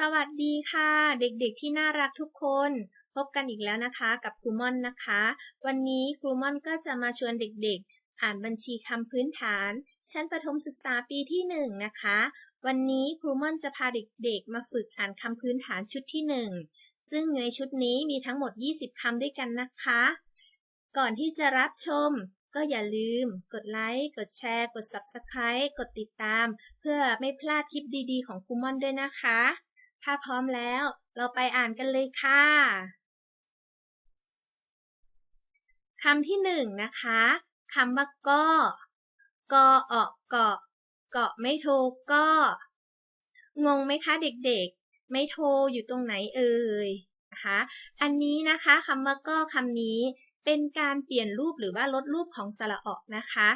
สวัสดีค่ะ เด็กๆที่น่ารักทุกคน พบกันอีกแล้วนะคะกับครูม่อนนะคะ วันนี้ครูม่อนก็จะมาชวนเด็กๆ อ่านบัญชีคำพื้นฐาน ชั้นประถมศึกษาปีที่หนึ่งนะคะ วันนี้ครูม่อนจะพาเด็กๆ มาฝึกอ่านคำพื้นฐานชุดที่หนึ่งซึ่งในชุดนี้มีทั้งหมด 20 คำด้วยกันนะคะ ก่อนที่จะรับชมก็อย่าลืม กดไลค์ กดแชร์ กด Subscribe กดติดตาม เพื่อไม่พลาดคลิปดีๆ ของครูม่อนด้วยนะคะ ถ้าพร้อมแล้ว เราไปอ่านกันเลยค่ะคำที่หนึ่งนะคะคำว่าก็กอออกเกาะเกาะไม่โทรก็ งงไหมคะเด็กๆ ไม่โทรอยู่ตรงไหนเอ่ยนะคะอันนี้นะคะคำว่าก็คำนี้เป็นการเปลี่ยนรูปหรือว่าลดรูปของสระออกนะคะ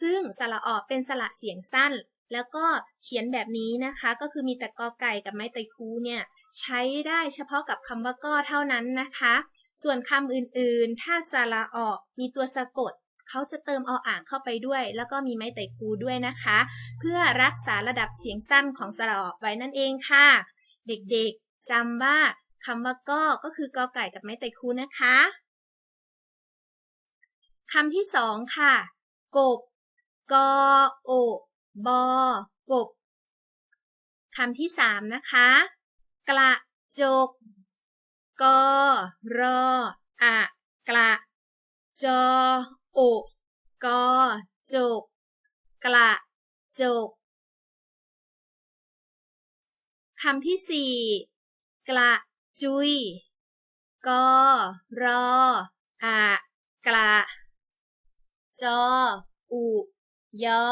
ซึ่งสระออกเป็นสระเสียงสั้น แล้วก็เขียนแบบนี้นะคะ ก็คือมีแต่กอไก่กับไม้ไตคูเนี่ยใช้ได้เฉพาะกับคำว่าก็เท่านั้นนะคะ ส่วนคำอื่นๆ ถ้าสระออกมีตัวสะกดเขาจะเติมออ่างเข้าไปด้วย แล้วก็มีไม้ไตคูด้วยนะคะ เพื่อรักษาระดับเสียงสั้นของสระออกไว้นั่นเองค่ะ เด็กๆจำว่าคำว่าก็ก็คือกอไก่กับไม้ไตคูนะคะคำที่สองค่ะ กบ กอโอ บอกบคำที่สามนะคะ กระจกกอรออะกระจอโอกอจก กระจกคำที่สี่กระจุยกอรออะกระจออุยอ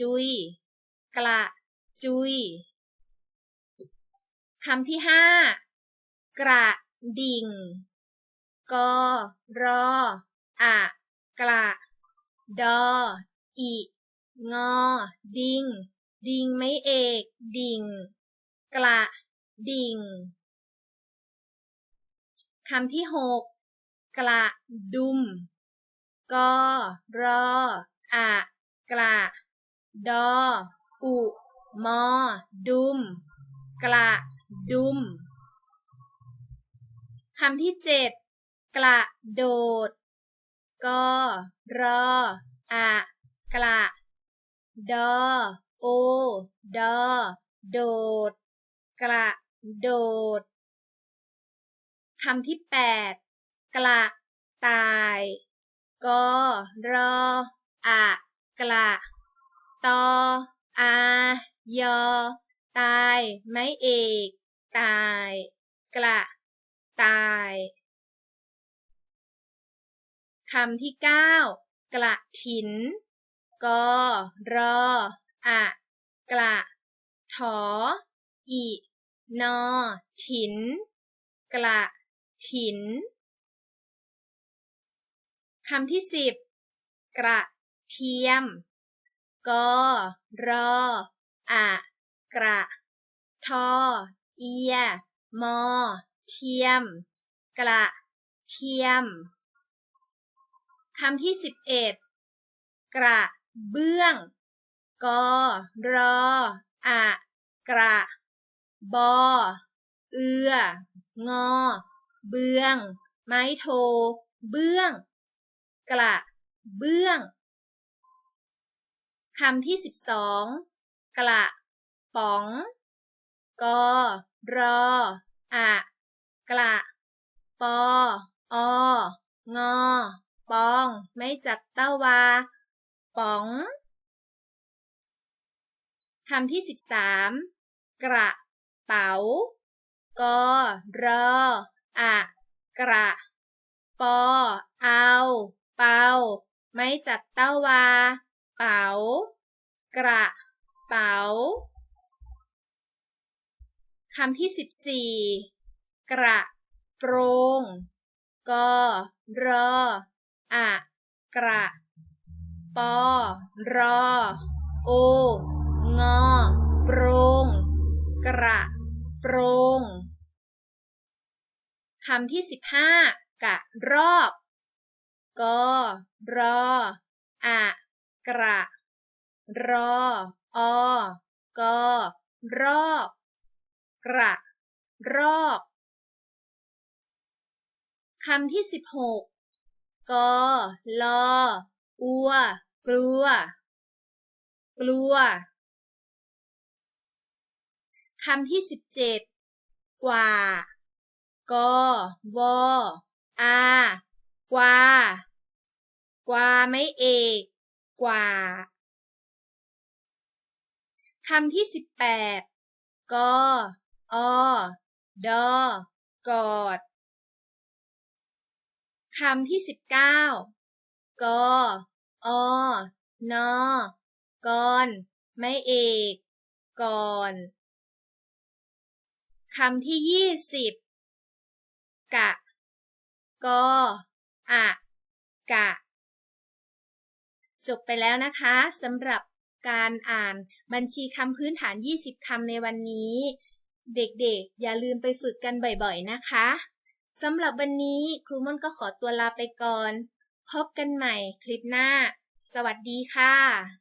จุย กระจุย คำที่ห้ากระดิ่งกอรออะกระดออีงอ ดิง ดิงไม่เอก ดิ่ง กระดิ่ง คำที่หกกระดุมกอรออะกระ ดอ อุ มอ ดุม กระ ดุม คำที่เจ็ดกระโดด กอ รอ อะ กระ ดอ โอ ดอ โดด กระโดด คำที่แปดกระต่าย กอ รอ อะ กระ ตออายอตายไม่เอก ตาย กระ ตายคำที่เก้ากระถินกอรออะกระถออีนอถิน กระถินคำที่สิบกระเทียม กอรออะกระทอเอีย มอ เทียม กระ เทียม คำที่สิบเอ็ดกระเบื้องกอรออะกระ บอ เอือ งอ เบื้อง ไม้โท เบื้อง กระ เบื้อง คำที่สิบสองกระป๋อง กอรออะกระปอองอปอง ไม่จัดเต้าวา ป๋อง คำที่สิบสามกระเป๋า กอรออะกระปอเอา เปาไม่จัดเต้าวา เป๋า กระเป๋าคำที่สิบสี่กระโปรงกอรออะกระปอรอโองอโปรงกระโปรงคำที่สิบห้ากะรอบกรออะ กระ รอ อกรอบ กระ รอกคำที่สิบหกกอลอ อัว กลัว กลัว คำที่สิบเจ็ดกว่า กอวอ อา กว่า กว่าไม่เอก กว่าคำที่สิบแปดกออดอกอด คำที่สิบเก้ากออนอกอนไม่เอกก่อนคำที่ยี่สิบกะ กอ อะ กะ จบไปแล้วนะคะสำหรับการอ่านบัญชีคำพื้นฐาน 20 คำในวันนี้ เด็กๆ อย่าลืมไปฝึกกันบ่อยๆ นะคะสำหรับวันนี้ครูม่อนก็ขอตัวลาไปก่อน พบกันใหม่คลิปหน้า สวัสดีค่ะ